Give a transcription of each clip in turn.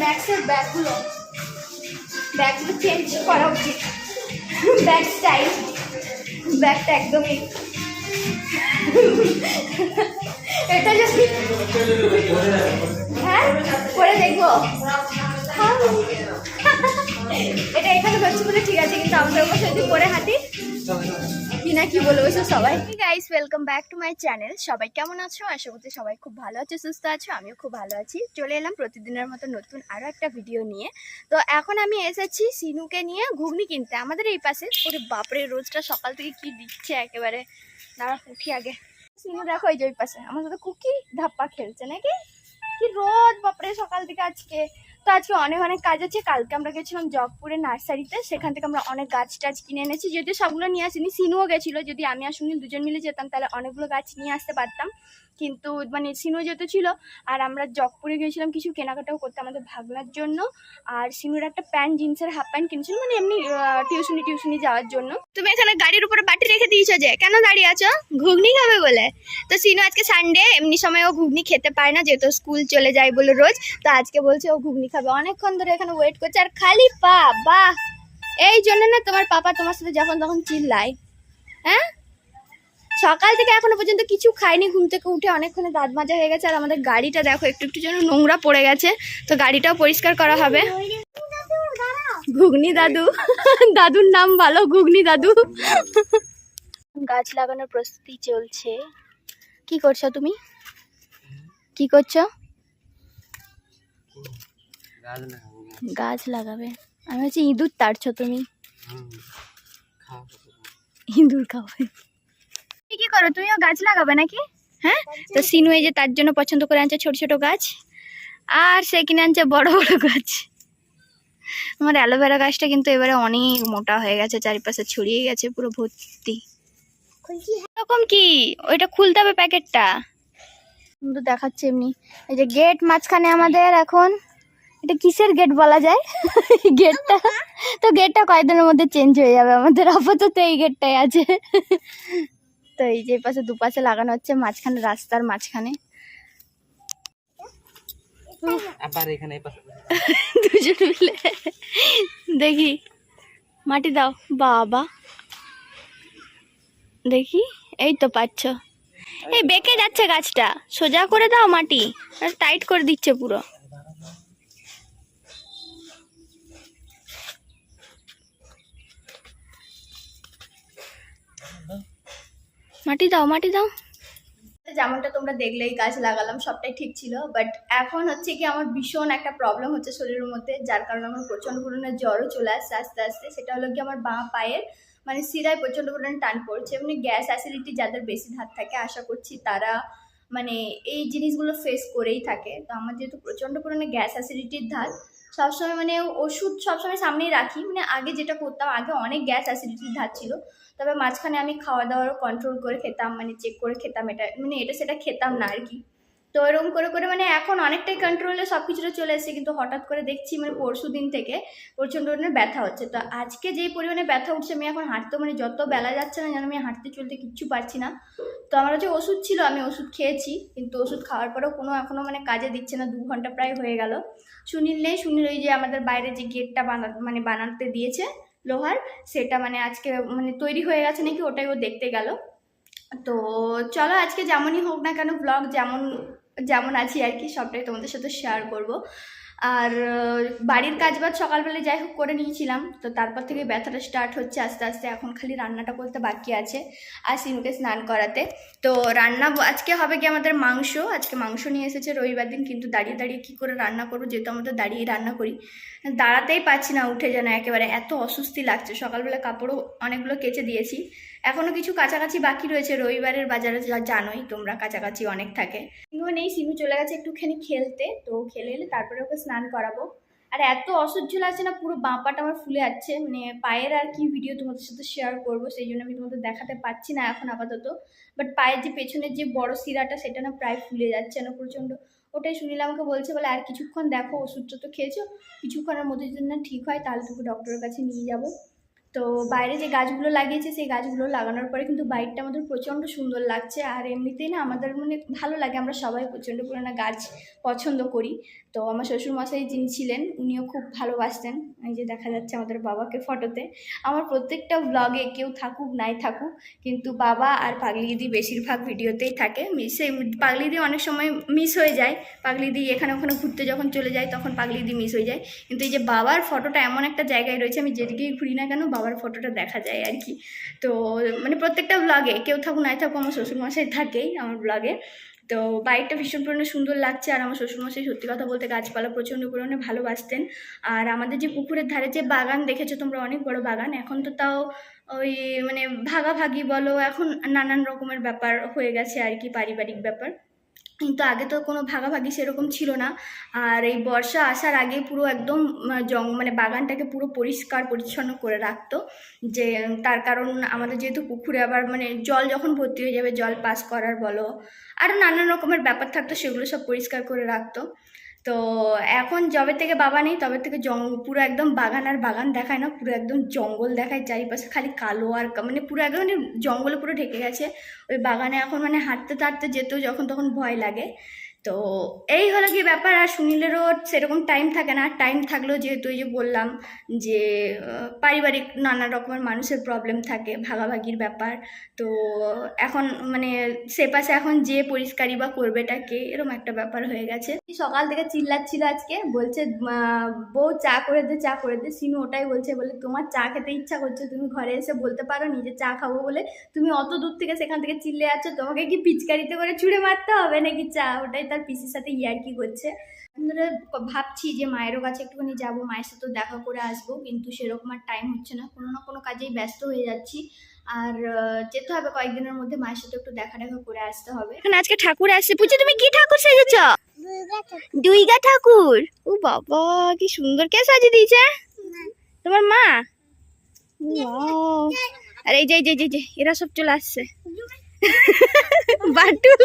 ম্যাক্সের ব্যাগগুলো ব্যাগগুলো চেঞ্জ করা উচিত। ব্যাগ স্টাইল ব্যাগটা একদমই। এটা যদি হ্যাঁ? করে দেখব। হ্যাঁ। এটা এখানে হচ্ছে বলে ঠিক আছে, কিন্তু আমাদের বসে যদি করে হাঁটি। Guys welcome to my channel সবাই কেমন আছো? আশা সবাই খুব ভালো আছো, সুস্থ আছো, আমিও খুব ভালো আছি। চলে এলাম প্রতিদিনের মতো নতুন একটা ভিডিও নিয়ে। তো এখন আমি এসেছি সিনুকে নিয়ে ঘুগনি কিনতে। আমাদের এই পাশে বাপরে, রোজটা সকাল থেকে কি দিচ্ছে একেবারে। দাঁড়া, উঠি আগে। সিনু, দেখো এই যে ওই পাশে। আমার সাথে কুকি ধাপ্পা খেলছে, নাকি? কি রোদ, বাপরে, সকাল থেকে আজকে। তো আজকে অনেক অনেক কাজ আছে। কালকে আমরা গেছিলাম জগপুরে নার্সারিতে। সেখান থেকে আমরা অনেক গাছ টাছ কিনে এনেছি। যদি সবগুলো নিয়ে আসিনি, সিনুও গেছিল। যদি আমি আর সুনীল দুজন মিলে যেতাম, তাহলে অনেকগুলো গাছ নিয়ে আসতে পারতাম। কিন্তু মানে সিনু যেহেতু ছিল, আর আমরা জগপুরে গিয়েছিলাম কিছু কেনাকাটাও করতে আমাদের ভাগনার জন্য। আর সিনুর একটা প্যান্ট, জিন্সের হাফ প্যান্ট কিনেছিল মানে এমনি টিউশনি টিউশনি যাওয়ার জন্য। তুমি এখানে গাড়ির উপরে বাটি রেখে দিয়েছ যে, কেন দাঁড়িয়ে আছো? ঘুগনি খাবে বলে। তো সিনু আজকে সানডে এমনি সময় ও ঘুগনি খেতে পারে না, যেহেতু স্কুল চলে যায় বলে রোজ, তো আজকে বলছে ও ঘুগনি খাবে। অনেকক্ষণ ধরে এখানে ওয়েট করছে, আর খালি পা, বাহ! এই জন্য না তোমার পাপা তোমার সাথে যখন তখন চিল্লায়। হ্যাঁ? সকাল থেকে এখনও পর্যন্ত কিছু খাইনি ঘুম থেকে উঠে অনেকক্ষণে দাঁত মাজা হয়ে গেছে আর আমাদের গাড়িটা দেখো একটু একটু যেন নোংরা পড়ে গেছে। তো গাড়িটাও পরিষ্কার করা হবে। ঘুগনি দাদু দাদুর নাম ভালো ঘুগনি দাদু। গাছ লাগানোর প্রস্তুতি চলছে। কি করছ তুমি? কি করছ? গাছ লাগাবে। আমি হচ্ছে ইঁদুর তাড়ছো তুমি। ইঁদুর খাবে। কি করো? তুমিও গাছ লাগাবে নাকি? হ্যাঁ? তো সিনু এই যে তার জন্য পছন্দ করে আনছে ছোট ছোট গাছ, আর সে কিনে আনছে বড় বড় গাছ। আমার অ্যালোভেরা গাছটা কিন্তু এবারে অনেক মোটা হয়ে গেছে, চারিপাশে ছড়িয়ে গেছে, পুরো ভর্তি। এরকম কি? ওইটা খুলতে হবে প্যাকেটটা। কিন্তু দেখাচ্ছে এমনি। এই যে গেট মাঝখানে আমাদের এখন, এটা কিসের গেট বলা যায়? গেটটা? তো গেটটা কয়েকদিনের মধ্যে চেঞ্জ হয়ে যাবে আমাদের। আপাতত এই গেটটাই আছে। তো এই যে পাশে দুপাশে লাগানো হচ্ছে মাঝখানে রাস্তার মাঝখানে। আবার এখানে দুজন মিলে। দেখি মাটি দাও। বাবা। দেখি এই তো পাচ্ছ। এই বেঁকে যাচ্ছে গাছটা। সোজা করে দাও মাটি। টাইট করে দিচ্ছে পুরো। মাটি দাও মাটি দাও। যেমনটা তোমরা দেখলেই গাছ লাগালাম, সবটাই ঠিক ছিল বাট এখন হচ্ছে কি আমার ভীষণ একটা প্রবলেম হচ্ছে শরীরের মধ্যে, যার কারণে আমার প্রচণ্ড পরিমাণে জ্বরও চলে আসছে আস্তে আস্তে, সেটা হলো কি আমার বাঁ পায়ের মানে শিরায় প্রচণ্ড পরিমাণে টান পড়ছে, এমনি গ্যাস অ্যাসিডিটি যাদের বেশি ধার থাকে, আশা করছি তারা মানে এই জিনিসগুলো ফেস করেই থাকে, তো আমার যেহেতু প্রচণ্ড পরিমাণে গ্যাস অ্যাসিডিটির ধার সবসময় মানে ওষুধ সবসময় সামনেই রাখি। মানে আগে যেটা করতাম, আগে অনেক গ্যাস অ্যাসিডিটির ধার ছিল। তবে মাঝখানে আমি খাওয়া দাওয়ারও কন্ট্রোল করে খেতাম মানে চেক করে খেতাম এটা মানে এটা সেটা খেতাম না আর কি। তো এরকম করে করে মানে এখন অনেকটাই কন্ট্রোলে সব কিছুটা চলে এসেছে, কিন্তু হঠাৎ করে দেখছি মানে পরশু দিন থেকে প্রচণ্ড পরিমাণে ব্যথা হচ্ছে। তো আজকে যেই পরিমাণে ব্যথা উঠছে, আমি এখন হাঁটতে মানে যত বেলা যাচ্ছে না যেন আমি হাঁটতে চলতে কিচ্ছু পারছি না। তো আমার হচ্ছে ওষুধ ছিল, আমি ওষুধ খেয়েছি, কিন্তু ওষুধ খাওয়ার পরেও কোনো এখনও মানে কাজে দিচ্ছে না, দু ঘণ্টা প্রায় হয়ে গেল। সুনীল নেই, সুনীল ওই যে আমাদের বাইরে যে গেটটা বানা মানে বানাতে দিয়েছে লোহার, সেটা মানে আজকে মানে তৈরি হয়ে গেছে নাকি, ওটাই ও দেখতে গেল। তো চলো আজকে যেমনই হোক না কেন ব্লগ যেমন যেমন আছি আর কি, সবটাই তোমাদের সাথে শেয়ার করব। আর বাড়ির কাজ বাজ সকালবেলা যাই হোক করে নিয়েছিলাম, তো তারপর থেকে ব্যথাটা স্টার্ট হচ্ছে আস্তে আস্তে, এখন খালি রান্নাটা করতে বাকি আছে আর সিনুকে স্নান করাতে। তো রান্না আজকে হবে কি আমাদের মাংস, আজকে মাংস নিয়ে এসেছে রবিবার দিন, কিন্তু দাঁড়িয়ে দাঁড়িয়ে কী করে রান্না করব যেহেতু আমরা তো দাঁড়িয়ে রান্না করি। দাঁড়াতেই পাচ্ছি না উঠে যেন একেবারে, এত অস্বস্তি লাগছে, সকালবেলা কাপড়ও অনেকগুলো কেচে দিয়েছি। এখনও কিছু কাছাকাছি বাকি রয়েছে। রবিবারের বাজারে জানোই তোমরা কাছাকাছি অনেক থাকে। সিনু নেই সিনু চলে গেছে একটুখানি খেলতে, তো খেলে এলে তারপরে ওকে স্নান করাবো। আর এত অসহ্য লাগছে না, পুরো বাঁপাটা আমার ফুলে যাচ্ছে। মানে পায়ের আর কি ভিডিও তোমাদের সাথে শেয়ার করব, সেই জন্য আমি তোমাদের দেখাতে পারছি না এখন আপাতত। বাট পায়ের যে পেছনের যে বড় শিরাটা, সেটা না প্রায় ফুলে যাচ্ছে না প্রচণ্ড। ওটাই সুনীল আমাকে বলছে, বলে আর কিছুক্ষণ দেখো, ওষুধটা তো খেয়েছো, কিছুক্ষণের মধ্যে যদি না ঠিক হয়, তাহলে তোকে ডক্টরের কাছে নিয়ে যাব। তো বাইরে যে গাছগুলো লাগিয়েছে, সেই গাছগুলো লাগানোর পরে কিন্তু বাইকটা আমাদের প্রচণ্ড সুন্দর লাগছে। আর এমনিতেই না আমাদের মানে ভালো লাগে, আমরা সবাই প্রচণ্ড পুরোনো গাছ পছন্দ করি। তো আমার শ্বশুরমশাই যিনি ছিলেন, উনিও খুব ভালোবাসতেন। এই যে দেখা যাচ্ছে আমাদের বাবাকে ফটোতে। আমার প্রত্যেকটা ব্লগে কেউ থাকুক, নাই থাকুক, কিন্তু বাবা আর পাগলি দিদি বেশিরভাগ ভিডিওতেই থাকে। মি- সেই পাগলি দিদি অনেক সময় মিস হয়ে যায়। পাগলি দিদি এখানে ওখানে ঘুরতে যখন চলে যায়, তখন পাগলি দিদি মিস হয়ে যায়। কিন্তু এই যে বাবার ফটোটা এমন একটা জায়গায় রয়েছে, আমি যেদিকেই ঘুরি না কেন বাবার ফটোটা দেখা যায় আর কি। তো মানে প্রত্যেকটা ব্লগে কেউ থাকুক, নাই থাকুক, আমার শ্বশুরমশাই থাকেই আমার ব্লগে তো বাইকটা ভীষণ পরিমাণে সুন্দর লাগছে আর আমার শ্বশুরমশাই সত্যি কথা বলতে গাছপালা প্রচণ্ড পরিমাণে ভালোবাসতেন। আর আমাদের যে পুকুরের ধারে যে বাগান দেখেছ তোমরা, অনেক বড় বাগান। এখন তো তাও ওই মানে ভাগাভাগি বলো, এখন নানান রকমের ব্যাপার হয়ে গেছে আর কি, পারিবারিক ব্যাপার। কিন্তু আগে তো কোনো ভাগাভাগি সেরকম ছিল না। আর এই বর্ষা আসার আগে পুরো একদম জং মানে বাগানটাকে পুরো পরিষ্কার পরিচ্ছন্ন করে রাখতো। যে, তার কারণ আমাদের যেহেতু পুকুরে আবার মানে জল যখন ভর্তি হয়ে যাবে, জল পাস করার বলো আরও নানান রকমের ব্যাপার থাকতো, সেগুলো সব পরিষ্কার করে রাখতো। তো এখন যবে থেকে বাবা নেই, তবে থেকে জং, পুরো একদম বাগান আর বাগান দেখায় না, পুরো একদম জঙ্গল দেখায়, চারিপাশে খালি কালো আর মানে পুরো একদম মানে জঙ্গলে পুরো ঢেকে গেছে। ওই বাগানে এখন মানে হাঁটতে হাঁটতে যেতেও যখন, তখন ভয় লাগে। তো এই হলো কি ব্যাপার, আর সুনীলেরও সেরকম টাইম থাকে না। টাইম থাকলেও যেহেতু ওই যে বললাম যে পারিবারিক নানা রকমের মানুষের প্রবলেম থাকে, ভাগাভাগির ব্যাপার। তো এখন মানে সে পাশে এখন যে পরিষ্কারই বা করবেটাকে এরকম একটা ব্যাপার হয়ে গেছে। সকাল থেকে চিল্লাচ্ছিল আজকে, বলছে বউ চা করে দে, চা করে দে। সিনু ওটাই বলছে, বলে, তোমার চা খেতে ইচ্ছা করছে, তুমি ঘরে এসে বলতে পারো, নিজে চা খাব বলে। তুমি অত দূর থেকে সেখান থেকে চিল্লে আছো, তোমাকে কি পিচকারিতে করে ছুঁড়ে মারতে হবে নাকি চা? ওটাই তার পিসির সাথে ইয়ার্কি করছে। আমরা ভাবছি যে মায়েরও কাছে একটুখানি যাব মায়ের সাথে দেখা করে আসব কিন্তু সেরকম আর টাইম হচ্ছে না। কোনো না কোনো কাজেই ব্যস্ত হয়ে যাচ্ছি। আর যেতে হবে কয়েকদিনের মধ্যে মায়ের সাথে একটু দেখা দেখা করে আসতে হবে। এখানে আজকে ঠাকুর আসছে। পুজো তুমি কি ঠাকুর সেজেছ? দুইগা ঠাকুর। ও বাবা কি সুন্দর। কে সাজিয়ে দিয়েছে? তোমার মা! আর এই যে যে এই যে, এই যে এরা সব চলে আসছে। বাটুল।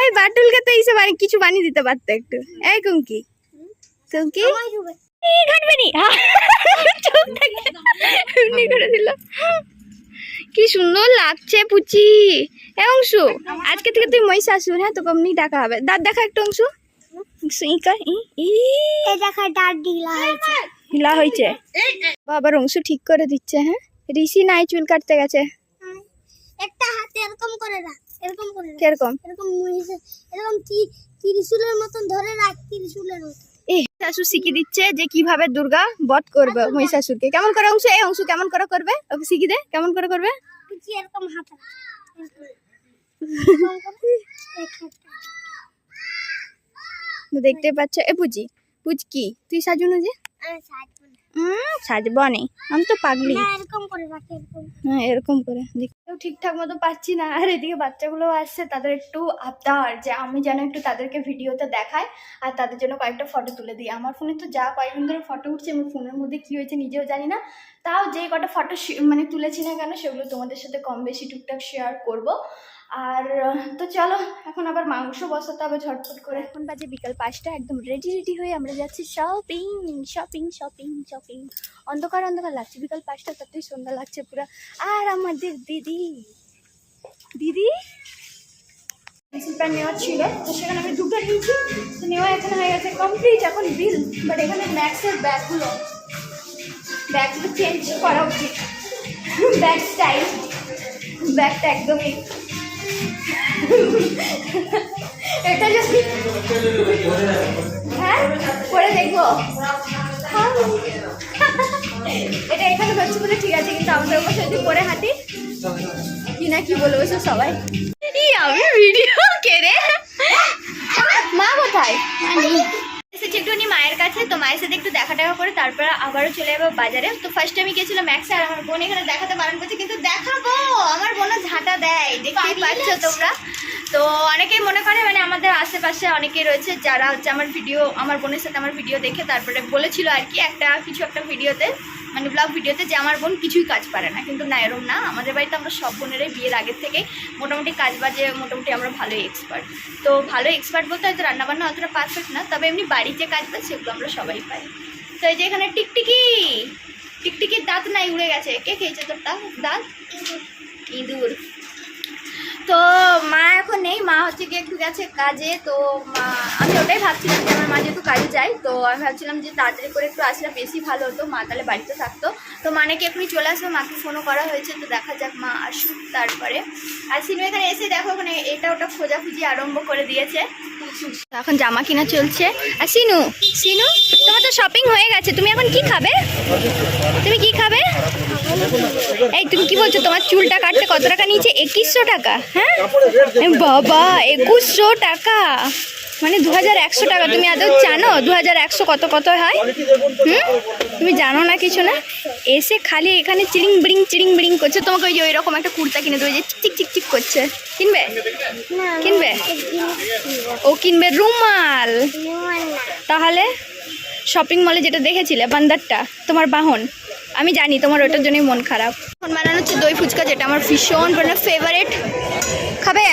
এই বাটুলকে তো এইসব আর কিছু বানিয়ে দিতে পারতো একটু। এই থেকে। এমনি করে দিল। কি সুন্দর লাগছে পুচি। এ অংশু আজকে থেকে তুই মহিষাসুর হ্যাঁ? তোকে অমনি ডাকা হবে। দাঁত দেখা একটু অংশু। ঢিলা হয়েছে। বাবার অংশ ঠিক করে দিচ্ছে হ্যাঁ? ঋষি নাই চুল কাটতে গেছে। একটা হাতে এরকম করে রাখ। এরকম করে কীরকম? এরকম এরকম তি- ত্রিশূলের মতন ধরে রাখ ত্রিশূলের মতন। শাশু শিখিয়ে দিচ্ছে যে কীভাবে দুর্গা বধ করবে মহিষাসুরকে কেমন করে অংশ? এই অংশ কেমন করে করবে? ওকে শিখিয়ে দে কেমন করে করবে? এরকম হাত। দেখতে পাচ্ছ এ বুঝি বুঝ কি? তুই সাজুনো যে। আমি সাজবো না। আমি তো পাগলি। এরকম করে এরকম। হ্যাঁ এরকম করে। ঠিকঠাক মতো পাচ্ছি না। আর এদিকে বাচ্চাগুলো আসছে, তাদের একটু আবদার যে আমি যেন একটু তাদেরকে ভিডিওতে দেখাই আর তাদের জন্য কয়েকটা ফটো তুলে দিই। আমার ফোনে তো যা কয়েকদিন ধরে ফটো উঠছে আমার ফোনের মধ্যে কী হয়েছে নিজেও জানি না। তাও যে কটা ফটো মানে তুলেছি না কেন, সেগুলো তোমাদের সাথে কম বেশি টুকটাক শেয়ার করব। আর তো চলো এখন আবার মাংস বসাতে হবে ঝটপট করে। এখন বাজে বিকাল পাঁচটা একদম রেডি রেডি হয়ে আমরা যাচ্ছি শপিং শপিং শপিং শপিং অন্ধকার অন্ধকার লাগছে বিকাল পাঁচটা তাতেই সন্ধ্যা লাগছে পুরো। আর আমাদের দিদি দিদি? পেন্সিল প্যান নেওয়ার ছিল তো সেখানে আমি দুটো নিয়েছি তো নেওয়া এখন হয়ে গেছে কমপ্লিট এখন বিল বাট এখানে ম্যাক্সের ব্যাগগুলো ব্যাগগুলো চেঞ্জ করা উচিত। ব্যাগ স্টাইল ব্যাগটা একদমই এটা যদি হ্যাঁ? পরে দেখব। এটা এখানে হচ্ছে বলে ঠিক আছে, কিন্তু আমাদের ওপর যদি পরে হাঁটি। কি না কি বলব সে সবাই। আমি ভিডিও কেড়ে মা কোথায় এসেছি একটুখানি মায়ের কাছে তো মায়ের সাথে একটু দেখা টাকা করে তারপরে আবারও চলে যাব বাজারে। তো ফার্স্ট আমি গেছিলাম ম্যাক্সে আর আমার বোন এখানে দেখাতে বারণ করছে কিন্তু দেখাবো আমার বোনও ঝাঁটা দেয় দেখতেই পাচ্ছ তোমরা। তো অনেকেই মনে করে মানে আমাদের আশেপাশে অনেকেই রয়েছে যারা হচ্ছে আমার ভিডিও আমার বোনের সাথে আমার ভিডিও দেখে তারপরে বলেছিল আর কি একটা কিছু একটা ভিডিওতে মানে ব্লগ ভিডিওতে যে আমার বোন কিছুই কাজ পারে না। কিন্তু না, এরম না। আমাদের বাড়িতে আমরা সব বোনেরাই বিয়ের আগের থেকে মোটামুটি কাজ বাজে, মোটামুটি আমরা ভালোই এক্সপার্ট তো ভালো এক্সপার্ট বলতে হয়তো রান্নাবান্না অতটা পারফেক্ট না, তবে এমনি বাড়ির যে কাজ বাজ, সেগুলো আমরা সবাই পাই। তো এই যে এখানে টিকটিকি! টিকটিকির দাঁত নাই, উড়ে গেছে। কে খেয়েছে তোরটা দাঁত? ইঁদুর। তো মা এখন নেই, মা হচ্ছে কি একটু গেছে কাজে, তো মা, আমি ওটাই ভাবছিলাম যে আমার মা কাজে যায় তো আমি ভাবছিলাম যে তাড়াতাড়ি করে একটু আসলে বেশি ভালো হতো, মা তাহলে বাড়িতে থাকতো। তো মানে কি এখনই চলে আসবে মাকে ফোনও করা হয়েছে, তো দেখা যাক মা আসুক তারপরে। আর সিনু এখানে এসে দেখো ওখানে এটা ওটা খোঁজাখুঁজি আরম্ভ করে দিয়েছে। এখন জামা কিনা চলছে। আর সিনু সিনু তোমার তো শপিং হয়ে গেছে, তুমি এখন কি খাবে? তুমি কি খাবে? এই তুমি কি বলছো, তোমার চুলটা কাটতে কত টাকা নিয়েছে? একুশশো টাকা হ্যাঁ? বাবা, একুশশো টাকা। মানে দু হাজার একশো টাকা। তুমি আদৌ জানো দু হাজার একশো কত কত হয়? হুম? তুমি জানো না কিছু না? এসে খালি এখানে চিড়িং বিড়িং চিড়িং বিড়িং করছে। তোমাকে ওই যে ওই রকম একটা কুর্তা কিনে দেবে যে চিক চিক চিক করছে। কিনবে? কিনবে? ও কিনবে রুমাল। তাহলে শপিং মলে যেটা দেখেছিলে বান্দারটা তোমার বাহন আমি জানি তোমার ওটার জন্যই মন খারাপ। এখন বানানো হচ্ছে দই ফুচকা যেটা আমার ভীষণ মানে ফেভারেট খাবে?